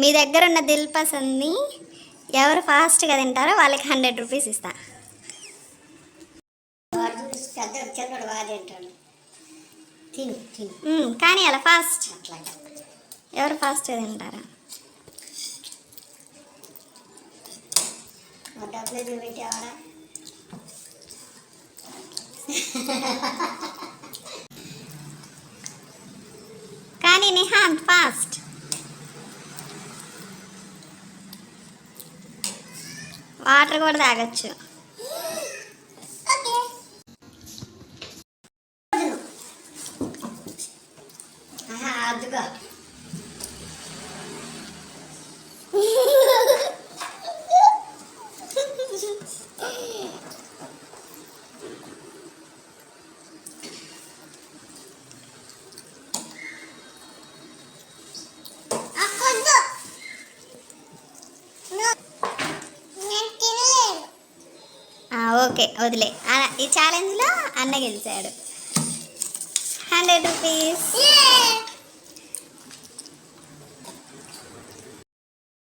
మీ దగ్గర ఉన్న దిల్ పసంద్ని ఎవరు ఫాస్ట్గా తింటారో వాళ్ళకి హండ్రెడ్ రూపీస్ ఇస్తా. కానీ అలా ఫాస్ట్. ఎవరు ఫాస్ట్గా తింటారా? కానీ నిహాంత్ ఫాస్ట్. వాటర్ కూడా తాగొచ్చు. ఆహా, ఓకే వదిలే. ఈ ఛాలెంజ్లో అన్న గెలిచాడు. Hundred rupees